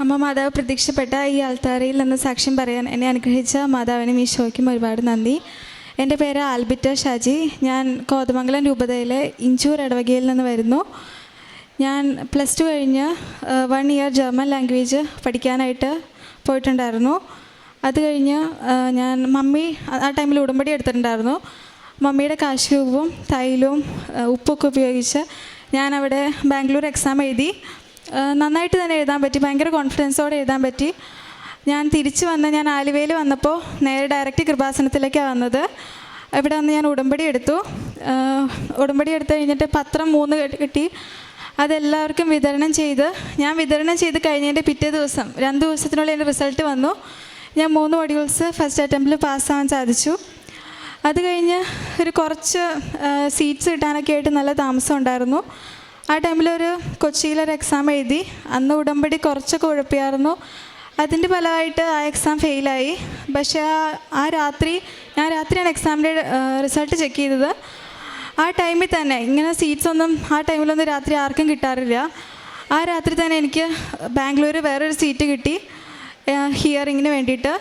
അമ്മ മാതാവ് പ്രത്യക്ഷപ്പെട്ട ഈ ആൾത്താരയിൽ നിന്ന് സാക്ഷ്യം പറയാൻ എന്നെ അനുഗ്രഹിച്ച മാതാവിനും ഈശോയ്ക്കും ഒരുപാട് നന്ദി. എന്റെ പേര് ആൽബിറ്റ ഷാജി. ഞാൻ കോതമംഗലം രൂപതയിലെ ഇഞ്ചൂർ ഇടവകയിൽ നിന്ന് വരുന്നു. ഞാൻ പ്ലസ് ടു കഴിഞ്ഞ് വൺ ഇയർ ജർമ്മൻ ലാംഗ്വേജ് പഠിക്കാനായിട്ട് പോയിട്ടുണ്ടായിരുന്നു. അത് കഴിഞ്ഞ് ഞാൻ മമ്മി ആ- ടൈമിൽ ഉടമ്പടി എടുത്തിട്ടുണ്ടായിരുന്നു. മമ്മിയുടെ കാശ് ആ, ഉപ്പൊക്കെ ഉപയോഗിച്ച് ഞാൻ അവിടെ ബാംഗ്ലൂർ എക്സാം എഴുതി. നന്നായിട്ട് തന്നെ എഴുതാൻ പറ്റി ഭയങ്കര കോൺഫിഡൻസോടെ എഴുതാൻ പറ്റി. ഞാൻ തിരിച്ചു വന്ന് ഞാൻ ആലുവയിൽ വന്നപ്പോൾ നേരെ ഡയറക്റ്റ് കൃപാസനത്തിലേക്കാണ് വന്നത്. ഇവിടെ വന്ന് ഞാൻ ഉടമ്പടി എടുത്തു. ഉടമ്പടി എടുത്തു കഴിഞ്ഞിട്ട് പത്രം മൂന്ന് കെട്ടി- അതെല്ലാവർക്കും വിതരണം ചെയ്ത് ഞാൻ വിതരണം ചെയ്ത് കഴിഞ്ഞതിന്റെ പിറ്റേ ദിവസം രണ്ട് ദിവസത്തിനുള്ളിൽ എന്റെ റിസൾട്ട് വന്നു. ഞാൻ മൂന്ന് മൊഡ്യൂൾസ് ഫസ്റ്റ് അറ്റംപ്റ്റിൽ പാസ്സാവാൻ സാധിച്ചു. അത് കഴിഞ്ഞ് ഒരു കുറച്ച് സീറ്റ്സ് കിട്ടാനൊക്കെ ആയിട്ട് നല്ല താമസം ഉണ്ടായിരുന്നു. ആ ടൈമിൽ ഒരു കൊച്ചിയിലൊരു എക്സാം എഴുതി. അന്ന് ഉടമ്പടി കുറച്ചൊക്കെ ഉഴപ്പിയായിരുന്നു. അതിന്റെ ഫലമായിട്ട് ആ എക്സാം ഫെയിലായി പക്ഷേ ആ ആ രാത്രി ഞാൻ രാത്രിയാണ് എക്സാമിന്റെ റിസൾട്ട് ചെക്ക് ചെയ്തത്. ആ ടൈമിൽ തന്നെ ഇങ്ങനെ സീറ്റ്സ് ഒന്നും ആ ടൈമിലൊന്നും രാത്രി ആർക്കും കിട്ടാറില്ല. ആ രാത്രി തന്നെ എനിക്ക് ബാംഗ്ലൂർ വേറൊരു സീറ്റ് കിട്ടി ഹിയറിങ്ങിന് വേണ്ടിയിട്ട്.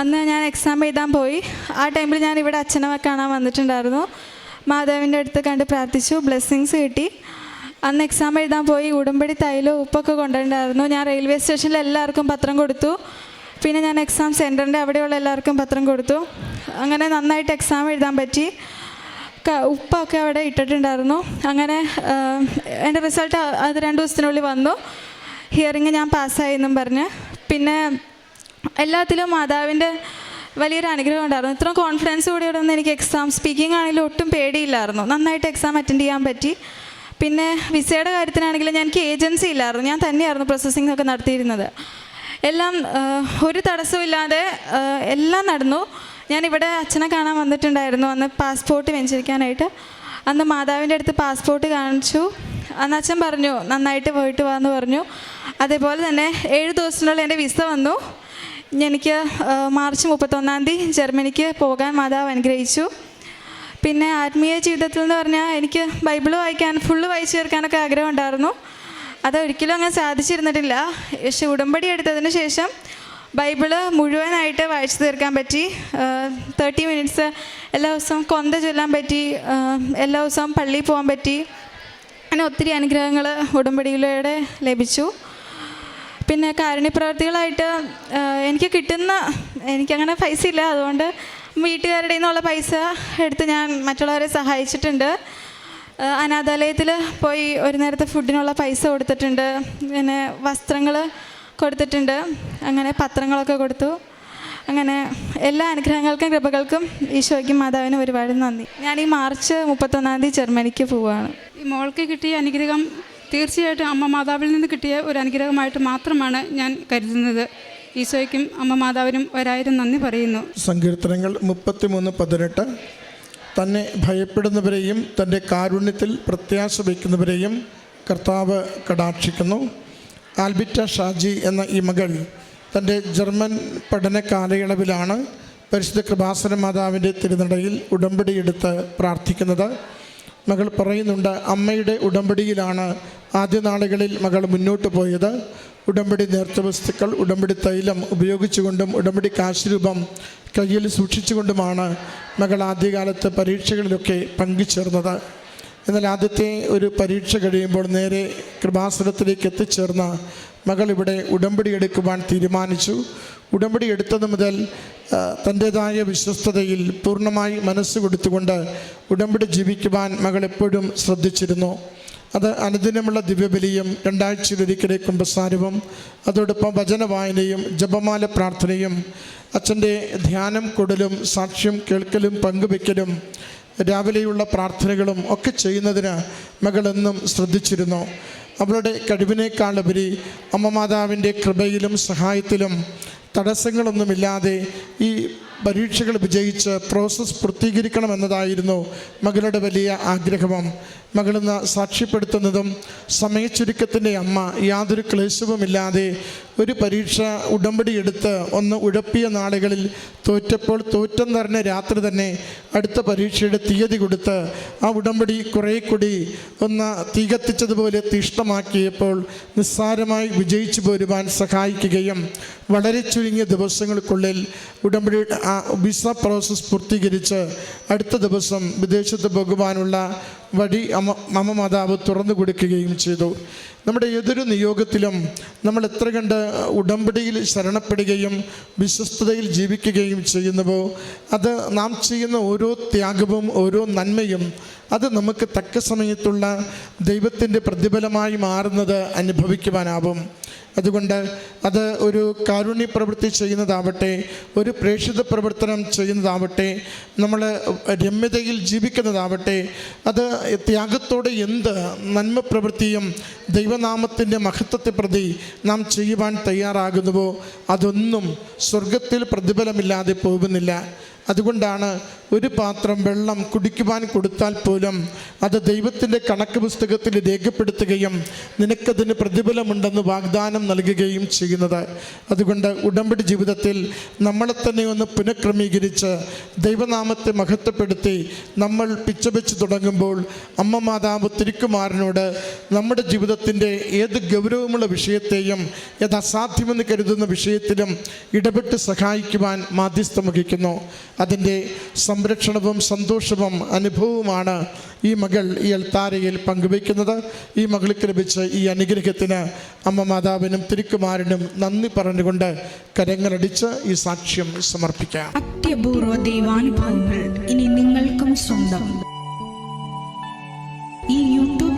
അന്ന് ഞാൻ എക്സാം എഴുതാൻ പോയി. ആ ടൈമിൽ ഞാൻ ഇവിടെ അച്ഛനെ കാണാൻ വന്നിട്ടുണ്ടായിരുന്നു. മാതാവിന്റെ അടുത്ത് കണ്ട് പ്രാർത്ഥിച്ചു. ബ്ലെസ്സിങ്സ് കിട്ടി. അന്ന് എക്സാം എഴുതാൻ പോയി ഉടമ്പടി തൈലോ ഉപ്പൊക്കെ കൊണ്ടുണ്ടായിരുന്നു ഞാൻ റെയിൽവേ സ്റ്റേഷനിൽ എല്ലാവർക്കും പത്രം കൊടുത്തു. പിന്നെ ഞാൻ എക്സാം സെന്ററിന്റെ അവിടെയുള്ള എല്ലാവർക്കും പത്രം കൊടുത്തു. അങ്ങനെ നന്നായിട്ട് എക്സാം എഴുതാൻ പറ്റി. ഉപ്പൊക്കെ അവിടെ ഇട്ടിട്ടുണ്ടായിരുന്നു. അങ്ങനെ എന്റെ റിസൾട്ട് അത് രണ്ട് ദിവസത്തിനുള്ളിൽ വന്നു. ഹിയറിങ് ഞാൻ പാസ്സായി എന്നും പറഞ്ഞ്. പിന്നെ എല്ലാത്തിലും മാതാവിന്റെ വലിയൊരു അനുഗ്രഹം ഉണ്ടായിരുന്നു. ഇത്രയും കോൺഫിഡൻസ് കൂടി ഒന്നും എനിക്ക് എക്സാം സ്പീക്കിംഗ് ആണെങ്കിലും ഒട്ടും പേടിയില്ലായിരുന്നു. നന്നായിട്ട് എക്സാം അറ്റൻഡ് ചെയ്യാൻ പറ്റി. പിന്നെ വിസയുടെ കാര്യത്തിനാണെങ്കിൽ എനിക്ക് ഏജൻസി ഇല്ലായിരുന്നു. ഞാൻ തന്നെയായിരുന്നു പ്രോസസ്സിംഗ് ഒക്കെ നടത്തിയിരുന്നത്. എല്ലാം ഒരു തടസ്സമില്ലാതെ എല്ലാം നടന്നു. ഞാനിവിടെ അച്ഛനെ കാണാൻ വന്നിട്ടുണ്ടായിരുന്നു. അന്ന് പാസ്പോർട്ട് വെഞ്ചരിക്കാനായിട്ട് അന്ന് മാതാവിന്റെ അടുത്ത് പാസ്പോർട്ട് കാണിച്ചു. അന്ന് അച്ഛൻ പറഞ്ഞു നന്നായിട്ട് പോയിട്ട് വാന്ന് പറഞ്ഞു. അതേപോലെ തന്നെ ഏഴ് ദിവസത്തിനുള്ളിൽ എന്റെ വിസ വന്നു. എനിക്ക് മാർച്ച് മുപ്പത്തൊന്നാം തീയതി ജർമ്മനിക്ക് പോകാൻ മാതാവ് അനുഗ്രഹിച്ചു. പിന്നെ ആത്മീയ ജീവിതത്തിൽ എന്ന് പറഞ്ഞാൽ എനിക്ക് ബൈബിൾ വായിക്കാൻ ഫുള്ള് വായിച്ചു തീർക്കാനൊക്കെ ആഗ്രഹം ഉണ്ടായിരുന്നു അതൊരിക്കലും അങ്ങനെ സാധിച്ചിരുന്നിട്ടില്ല. പക്ഷെ ഉടമ്പടി എടുത്തതിന് ശേഷം ബൈബിൾ മുഴുവനായിട്ട് വായിച്ചു തീർക്കാൻ പറ്റി. തേർട്ടി മിനിറ്റ്സ് എല്ലാ ദിവസവും കൊന്ത ചൊല്ലാൻ പറ്റി. എല്ലാ ദിവസവും പള്ളിയിൽ പോകാൻ പറ്റി. അങ്ങനെ ഒത്തിരി അനുഗ്രഹങ്ങൾ ഉടമ്പടിയിലൂടെ ലഭിച്ചു. പിന്നെ കാരുണ്യപ്രവർത്തികളായിട്ട് എനിക്ക് കിട്ടുന്ന എനിക്കങ്ങനെ പൈസ ഇല്ല. അതുകൊണ്ട് വീട്ടുകാരുടെ നിന്നുള്ള പൈസ എടുത്ത് ഞാൻ മറ്റുള്ളവരെ സഹായിച്ചിട്ടുണ്ട്. അനാഥാലയത്തിൽ പോയി ഒരു നേരത്തെ ഫുഡിനുള്ള പൈസ കൊടുത്തിട്ടുണ്ട്. പിന്നെ വസ്ത്രങ്ങൾ കൊടുത്തിട്ടുണ്ട്. അങ്ങനെ പത്രങ്ങളൊക്കെ കൊടുത്തു. അങ്ങനെ എല്ലാ അനുഗ്രഹങ്ങൾക്കും കൃപകൾക്കും ഈശോയ്ക്കും മാതാവിനും ഒരുപാട് നന്ദി. ഞാൻ ഈ മാർച്ച് മുപ്പത്തൊന്നാം തീയതി ജർമ്മനിക്ക് പോവുകയാണ് ഈ മോൾക്ക് കിട്ടിയ അനുഗ്രഹം തീർച്ചയായിട്ടും അമ്മ മാതാവിൽ നിന്ന് കിട്ടിയ ഒരു അനുഗ്രഹമായിട്ട് മാത്രമാണ് ഞാൻ കരുതുന്നത്. ഈശോയ്ക്കും അമ്മ മാതാവിനും ഒരായിരം നന്ദി പറയുന്നു. സങ്കീർത്തനങ്ങൾ മുപ്പത്തിമൂന്ന് പതിനെട്ട്. തന്നെ ഭയപ്പെടുന്നവരെയും തന്റെ കാരുണ്യത്തിൽ പ്രത്യാശ വയ്ക്കുന്നവരെയും കർത്താവ് കടാക്ഷിക്കുന്നു. ആൽബിറ്റ ഷാജി എന്ന ഈ മകൾ തന്റെ ജർമ്മൻ പഠന കാലയളവിലാണ് പരിശുദ്ധ കൃപാസന മാതാവിന്റെ തിരുനടയിൽ ഉടമ്പടിയെടുത്ത് പ്രാർത്ഥിക്കുന്നത്. മകൾ പറയുന്നുണ്ട് അമ്മയുടെ ഉടമ്പടിയിലാണ് ആദ്യ നാളുകളിൽ മകൾ മുന്നോട്ട് പോയത് ഉടമ്പടി നേർച്ച വസ്തുക്കൾ ഉടമ്പടി തൈലം ഉപയോഗിച്ചുകൊണ്ടും ഉടമ്പടി കാശുരൂപം കയ്യിൽ സൂക്ഷിച്ചുകൊണ്ടുമാണ് മകൾ ആദ്യകാലത്ത് പരീക്ഷകളിലൊക്കെ പങ്കുചേർന്നത്. എന്നാൽ ആദ്യത്തെ ഒരു പരീക്ഷ കഴിയുമ്പോൾ നേരെ കൃപാസനത്തിലേക്ക് എത്തിച്ചേർന്ന മകൾ ഇവിടെ ഉടമ്പടി എടുക്കുവാൻ തീരുമാനിച്ചു. ഉടമ്പടി എടുത്തത് മുതൽ തന്റേതായ വിശ്വസ്തതയിൽ പൂർണമായി മനസ്സ് കൊടുത്തുകൊണ്ട് ഉടമ്പടി ജീവിക്കുവാൻ മകൾ എപ്പോഴും ശ്രദ്ധിച്ചിരുന്നു. അത് അനുദിനമുള്ള ദിവ്യബലിയും രണ്ടാഴ്ചയിലൊരിക്കലെ കുമ്പസാരവും അതോടൊപ്പം വചന വായനയും ജപമാല പ്രാർത്ഥനയും അച്ഛന്റെ ധ്യാനം കൊടലും സാക്ഷ്യം കേൾക്കലും പങ്കുവെക്കലും രാവിലെയുള്ള പ്രാർത്ഥനകളും ഒക്കെ ചെയ്യുന്നതിന് മകളെന്നും ശ്രദ്ധിച്ചിരുന്നു. അവളുടെ കഴിവിനേക്കാളുപരി അമ്മ മാതാവിന്റെ കൃപയിലും സഹായത്തിലും തടസ്സങ്ങളൊന്നുമില്ലാതെ ഈ പരീക്ഷകൾ വിജയിച്ച് പ്രോസസ്സ് പൂർത്തീകരിക്കണമെന്നതായിരുന്നു മകളുടെ വലിയ ആഗ്രഹവും മകളിന്ന് സാക്ഷ്യപ്പെടുത്തുന്നതും സമയച്ചുരുക്കത്തിന്റെ അമ്മ യാതൊരു ക്ലേശവുമില്ലാതെ ഒരു പരീക്ഷ ഉടമ്പടി എടുത്ത് ഒന്ന് ഉഴപ്പിയ നാളുകളിൽ തോറ്റപ്പോൾ തോറ്റം നിറഞ്ഞ രാത്രി തന്നെ അടുത്ത പരീക്ഷയുടെ തീയതി കൊടുത്ത് ആ ഉടമ്പടി കുറേ കൂടി ഒന്ന് തീ കത്തിച്ചതുപോലെ തീഷ്ണമാക്കിയപ്പോൾ നിസ്സാരമായി വിജയിച്ചു പോരുവാൻ സഹായിക്കുകയും വളരെ ചുരുങ്ങിയ ദിവസങ്ങൾക്കുള്ളിൽ ഉടമ്പടി ആ വിസ പ്രോസസ്സ് പൂർത്തീകരിച്ച് അടുത്ത ദിവസം വിദേശത്ത് പോകുവാനുള്ള വഴി അമ്മ അമ്മ മാതാവ് തുറന്നു കൊടുക്കുകയും ചെയ്തു. നമ്മുടെ ഏതൊരു നിയോഗത്തിലും നമ്മൾ എത്ര കണ്ട് ഉടമ്പടിയിൽ ശരണപ്പെടുകയും വിശ്വസ്തതയിൽ ജീവിക്കുകയും ചെയ്യുന്നുവോ അത് നാം ചെയ്യുന്ന ഓരോ ത്യാഗവും ഓരോ നന്മയും അത് നമുക്ക് തക്ക സമയത്തുള്ള ദൈവത്തിന്റെ പ്രതിഫലമായി മാറുന്നത് അനുഭവിക്കുവാനാവും. അതുകൊണ്ട് അത് ഒരു കാരുണ്യ പ്രവൃത്തി ചെയ്യുന്നതാവട്ടെ ഒരു പ്രേക്ഷിത പ്രവർത്തനം ചെയ്യുന്നതാവട്ടെ നമ്മൾ രമ്യതയിൽ ജീവിക്കുന്നതാവട്ടെ അത് ത്യാഗത്തോടെ എന്ത് നന്മ പ്രവൃത്തിയും ദൈവനാമത്തിന്റെ മഹത്വത്തെ പ്രതി നാം ചെയ്യുവാൻ തയ്യാറാകുന്നുവോ അതൊന്നും സ്വർഗത്തിൽ പ്രതിഫലമില്ലാതെ പോകുന്നില്ല. അതുകൊണ്ടാണ് ഒരു പാത്രം വെള്ളം കുടിക്കുവാൻ കൊടുത്താൽ പോലും അത് ദൈവത്തിന്റെ കണക്ക് പുസ്തകത്തിൽ രേഖപ്പെടുത്തുകയും നിനക്കതിന് പ്രതിഫലമുണ്ടെന്ന് വാഗ്ദാനം നൽകുകയും ചെയ്യുന്നത്. അതുകൊണ്ട് ഉടമ്പടി ജീവിതത്തിൽ നമ്മളെ തന്നെ ഒന്ന് പുനഃക്രമീകരിച്ച് ദൈവനാമത്തെ മഹത്വപ്പെടുത്തി നമ്മൾ പിച്ചവെച്ച് തുടങ്ങുമ്പോൾ അമ്മ മാതാവ് തിരുക്കുമാരനോട് നമ്മുടെ ജീവിതത്തിന്റെ ഏത് ഗൗരവമുള്ള വിഷയത്തെയും ഏത് അസാധ്യമെന്ന് കരുതുന്ന വിഷയത്തിലും ഇടപെട്ട് സഹായിക്കുവാൻ മാധ്യസ്ഥം വഹിക്കുന്നു. അതിന്റെ സംരക്ഷണവും സന്തോഷവും അനുഭവവുമാണ് ഈ മകൾ ഈ അൽത്താരയിൽ പങ്കുവയ്ക്കുന്നത്. ഈ മകൾക്ക് ലഭിച്ച ഈ അനുഗ്രഹത്തിന് അമ്മ മാതാവിനും തിരുക്കുമാരനും നന്ദി പറഞ്ഞുകൊണ്ട് കരങ്ങളടിച്ച് ഈ സാക്ഷ്യം സമർപ്പിക്കാം. അത്യപൂർവ ദൈവാനുഭവങ്ങൾ ഇനി നിങ്ങൾക്കും സ്വന്തം.